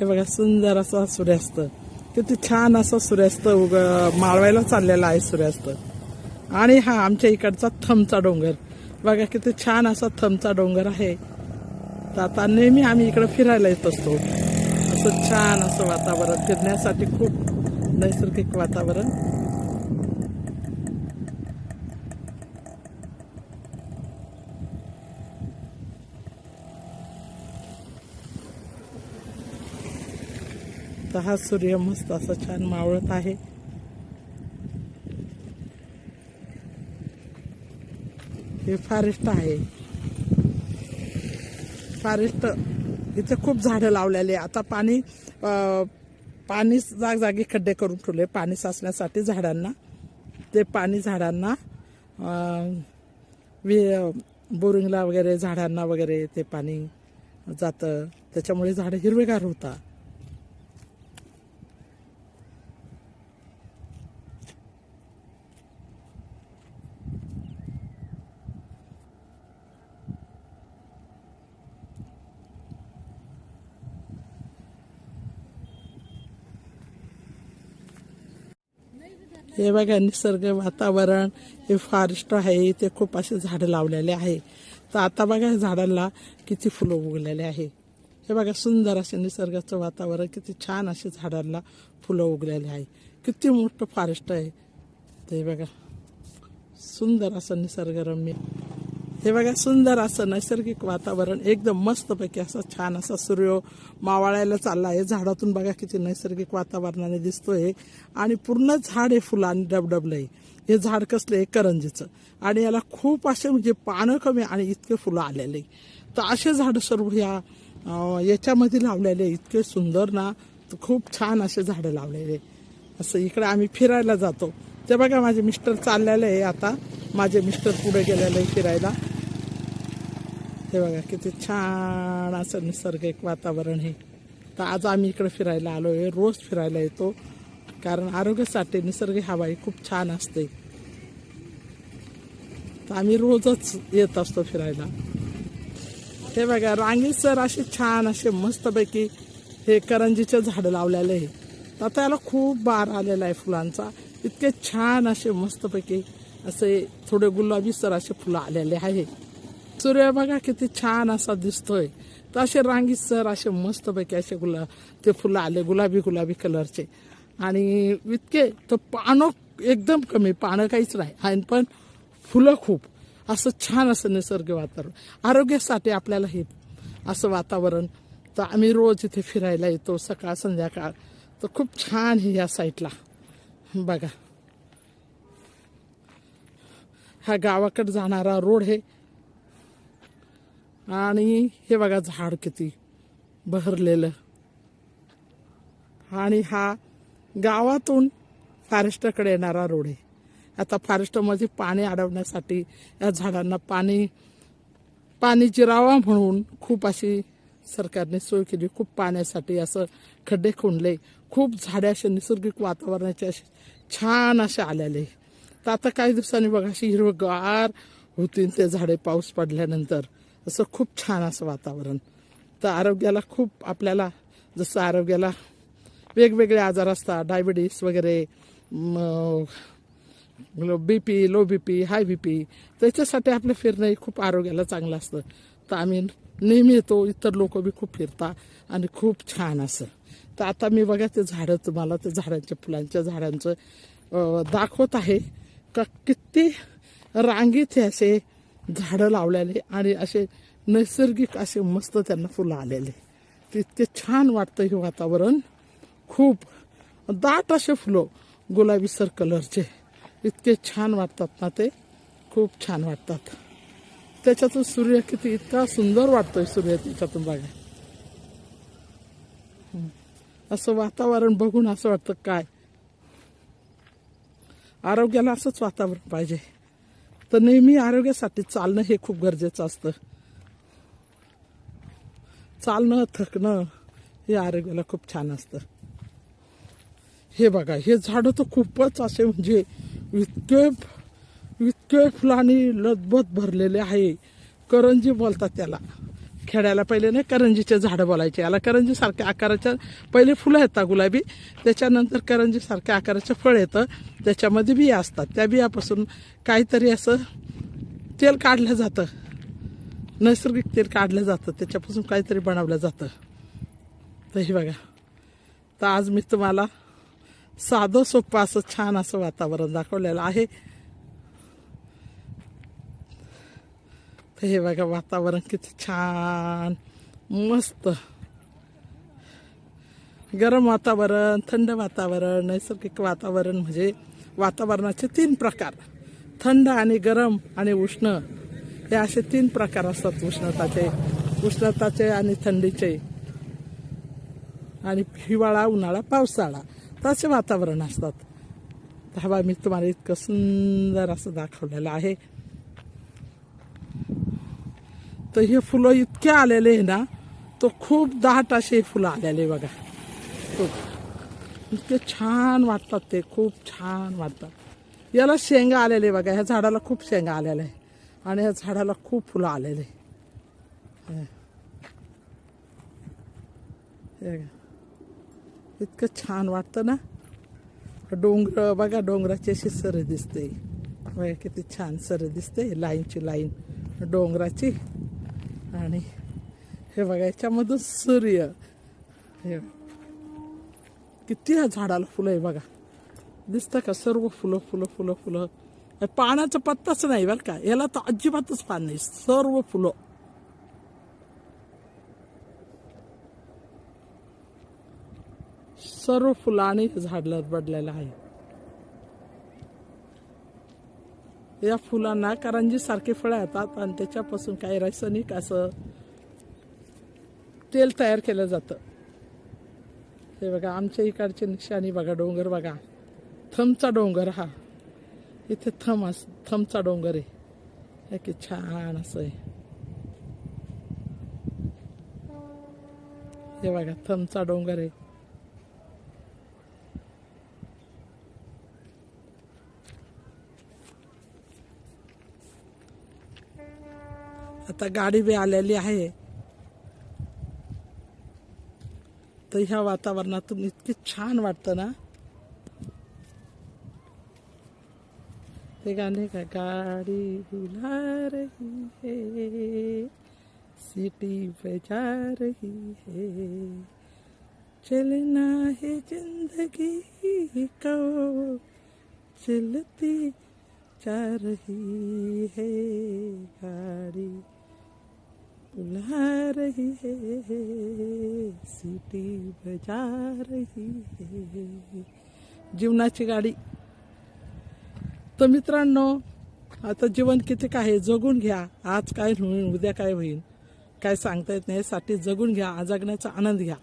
हे बघा सुंदर असा सूर्यास्त. किती छान असा सूर्यास्त उग माळवायला चाललेला आहे सूर्यास्त. आणि हा आमच्या इकडचा थमचा डोंगर. बघा किती छान असा थमचा डोंगर आहे. तर आता नेहमी आम्ही इकडे फिरायला येत असतो. असं छान असं वातावरण फिरण्यासाठी खूप नैसर्गिक वातावरण. आता हा सूर्य मस्त असा छान मावळत आहे. हे फॉरेस्ट आहे. फॉरेस्ट इथे खूप झाडं लावलेली आहे. आता पाणी पाणी जागजागी खड्डे करून ठेवले. पाणी साचण्यासाठी झाडांना ते पाणी झाडांना वि- बोरिंगला वगैरे झाडांना वगैरे ते पाणी जातं. त्याच्यामुळे झाडं हिरवेगार होतात. हे बघा निसर्ग वातावरण हे फॉरेस्ट आहे इथे खूप असे झाडं लावलेले आहे. तर आता बघा झाडांना किती फुलं उगलेले आहे. हे बघा सुंदर असे निसर्गाचं वातावरण किती छान असे झाडांना फुलं उगलेले आहे. किती मोठं फॉरेस्ट आहे. ते बघा सुंदर असं निसर्गरम्य हे बघा सुंदर असं नैसर्गिक वातावरण एकदम मस्तपैकी असं छान असा सूर्य मावळायला चालला आहे झाडातून बघा किती नैसर्गिक वातावरणाने दिसतोय. आणि पूर्ण झाड हे फुलांनी डबडबलं आहे हे झाड कसलं? आहे करंजीचं. आणि याला खूप असे म्हणजे पानं कमी आणि इतके फुलं आलेले. तर असे झाड सर्व ह्या याच्यामध्ये लावलेले. इतके सुंदर ना. खूप छान असे झाडं लावलेले. असं इकडे आम्ही फिरायला जातो. ते बघा माझे मिस्टर चाललेले आहे आता. माझे मिस्टर पुढे गेलेले आहे फिरायला. हे बघा किती छान असं निसर्गिक वातावरण आहे. तर आज आम्ही इकडे फिरायला आलो आहे रोज फिरायला येतो. कारण आरोग्यासाठी निसर्ग हवा ही खूप छान असते. तर आम्ही रोजच येत असतो फिरायला. हे बघा रांगीत सर असे छान असे मस्तपैकी हे करंजीचे झाडं लावलेले आहे. तर आता याला खूप बार आलेला आहे फुलांचा. इतके छान असे मस्तपैकी असे थोडे गुलाबी सर असे फुलं आलेले आहे. सूर्य बघा किती छान असा दिसतोय. तर असे रांगीत सर असे मस्तपैकी असे गुला ते फुलं आले गुलाबी गुलाबी कलरचे. आणि इतके तर पानं एकदम कमी पानं काहीच नाही. आणि पण फुलं खूप. असं छान असं निसर्ग वातावरण. आरोग्यासाठी आपल्याला हे असं वातावरण. तर आम्ही रोज इथे फिरायला येतो सकाळ संध्याकाळ. तर खूप छान हे या साईडला बघा. हा गावाकडे जाणारा रोड आहे आणि हे बघा झाड किती बहरलेलं. आणि हा गावातून फॉरेस्टकडे येणारा रोड आहे. आता फॉरेस्टमध्ये पाणी अडवण्यासाठी या झाडांना पाणी पाणी जिरावा म्हणून खूप अशी सरकारने सोय केली. खूप पाण्यासाठी असं खड्डे खोणले खूप झाडे असे नैसर्गिक वातावरणाचे असे छान असे आलेले. तर आता काही दिवसांनी बघा अशी हिरवगार होतील ते झाडे पाऊस पडल्यानंतर. असं खूप छान असं वातावरण. तर आरोग्याला खूप आपल्याला जसं आरोग्याला वेगवेगळे आजार असतात डायबिटीस वगैरे B P low B P high B P त्याच्यासाठी आपलं फिरणं हे खूप आरोग्याला चांगलं असतं. तर आम्ही नेहमी येतो इतर लोक बी खूप फिरतात आणि खूप छान असं. तर आता मी बघा ते झाडं तुम्हाला ते झाडांच्या फुलांच्या झाडांचं दाखवत आहे का किती रांगीत हे असे झाडं लावलेले आणि असे नैसर्गिक असे मस्त त्यांना फुलं आलेले. तितके इतके छान वाटतं हे वातावरण. खूप दाट असे फुलं गुलाबीसर कलरचे. इतके छान वाटतात ना ते. खूप छान वाटतात. त्याच्यातून सूर्य किती इतका सुंदर वाटतोय सूर्य त्याच्यातून बघा. असं वातावरण बघून असं वाटतं काय? आरोग्याला असंच वातावरण पाहिजे. तर नेहमी आरोग्यासाठी चालणं हे खूप गरजेचं असतं. चालणं थकणं हे आरोग्याला खूप छान असतं. हे बघा हे झाडं तर खूपच असे म्हणजे इतके इतके फुलांनी लदबद भरलेले आहे. करंजी बोलतात त्याला. खेड्याला पहिले नाही करंजीचे झाडं बोलायचे. याला करंजी सारख्या आकाराच्या पहिले फुलं येतात गुलाबी? त्याच्यानंतर करंजी सारख्या आकाराचं फळ येतं. त्याच्यामध्ये बिया असतात. त्या बियापासून काहीतरी असं तेल काढलं जातं. नैसर्गिक तेल काढलं जातं. त्याच्यापासून काहीतरी बनवलं जातं. तर हे बघा. तर आज मी तुम्हाला साधं सोपं असं छान असं वातावरण दाखवलेलं आहे. हे बघा वातावरण किती छान. मस्त. गरम वातावरण थंड वातावरण नैसर्गिक वातावरण म्हणजे वातावरणाचे तीन प्रकार. थंड आणि गरम आणि उष्ण. हे असे तीन प्रकार असतात उष्णताचे. उष्णताचे आणि थंडीचे. आणि हिवाळा उन्हाळा पावसाळा. तसे वातावरण असतात. हवा मी तुम्हाला इतकं सुंदर असं दाखवलेलं आहे. तर हे फुलं इतके आलेले आहे ना तो खूप दाट असे फुलं आलेले बघा. खूप इतके छान वाटतात ते खूप छान वाटतात. याला शेंगा आलेले बघा ह्या झाडाला खूप शेंगा आलेल्या आहे. आणि ह्या झाडाला खूप फुलं आलेले हे इतकं छान वाटतं ना. डोंगर बघा डोंगराची अशी सर दिसते. बघा किती छान सर दिसते लाईनची लाईन. डोंगराची. आणि हे बघा याच्यामधून सूर्य. हे. किती ह्या झाडाला फुलं आहे बघा. दिसतं का सर्व फुलं फुलं फुलं फुलं. पानाचा पत्ताच नाही बरं का. याला तर अजिबातच पान नाही. सर्व फुलं. सर्व फुलांनी झाडलं बडलेलं आहे. या फुलांना करंजी सारखे फळं येतात आणि त्याच्यापासून काही रासायनिक असं तेल तयार केलं जातं. हे बघा आमच्या इकडची निशाणी बघा डोंगर बघा. थमचा डोंगर हा. इथे थम अस थमचा डोंगर आहे. एक की छान असं आहे. हे बघा थमचा डोंगर आहे. आता गाडी बी आलेली आहे. तर ह्या वातावरणातून इतकी छान वाटतं ना. ते का गाडी बुला रही है, सिटी बजा रही है. चलना है ज़िंदगी को, चलती जा रही है गाड़ी. बुला रही है सिटी बजा रही है। जीवनाची गाडी. तर मित्रांनो आता जीवन किती काय आहे जगून घ्या. आज काय होईल उद्या काय होईल काय सांगता येत नाही. साठी जगून घ्या जगण्याचा आनंद घ्या.